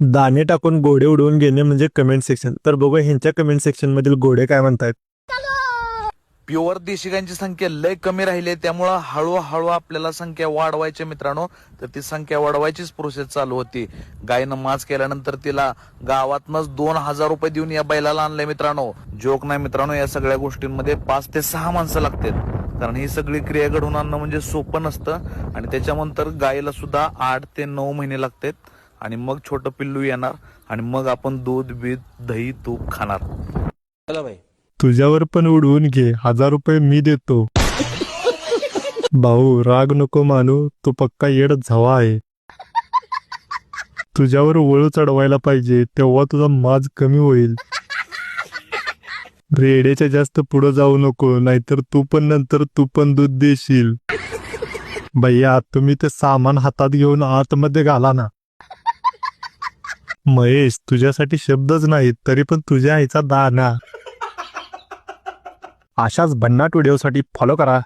दाणे टाकून घोडे उडवून घेणे म्हणजे कमेंट सेक्शन तर बघू ह्यांच्या कमेंट सेक्शन मधील घोडे काय म्हणतायत. प्युअर देशी संख्या लय कमी राहिली त्यामुळं हळूहळू आपल्याला संख्या वाढवायची मित्रांनो. तर ती संख्या वाढवायचीच प्रोसेस चालू होती. गायनं मास केल्यानंतर तिला गावातनच दोन हजार रुपये देऊन या बैलाला आणलंय मित्रांनो. जोक नाही मित्रांनो या सगळ्या गोष्टींमध्ये पाच ते सहा माणसं लागतात. कारण ही सगळी क्रिया घडवून आणणं म्हणजे सोपं नसतं. आणि त्याच्यानंतर गायीला सुद्धा आठ ते नऊ महिने लागतात. आणि मग छोटं पिल्लू येणार आणि मग आपण दूध बीध दही तूप खाणार. तुझ्यावर पण उडवून घे. हजार रुपये मी देतो. भाऊ राग नको मानू. तो पक्का येड झवा आहे. तुझ्यावर वळू चढवायला पाहिजे. तेव्हा तुझा माज कमी होईल. रेड्याच्या जास्त पुढे जाऊ नको. नाहीतर तू पण नंतर तू पण दूध देशील. भैया तुम्ही ते सामान हातात घेऊन आतमध्ये घाला ना. महेश तुझ्यासाठी शब्दच नाहीत तरी पण तुझ्या आईचा दाना. अशाच भन्नाट व्हिडिओसाठी फॉलो करा.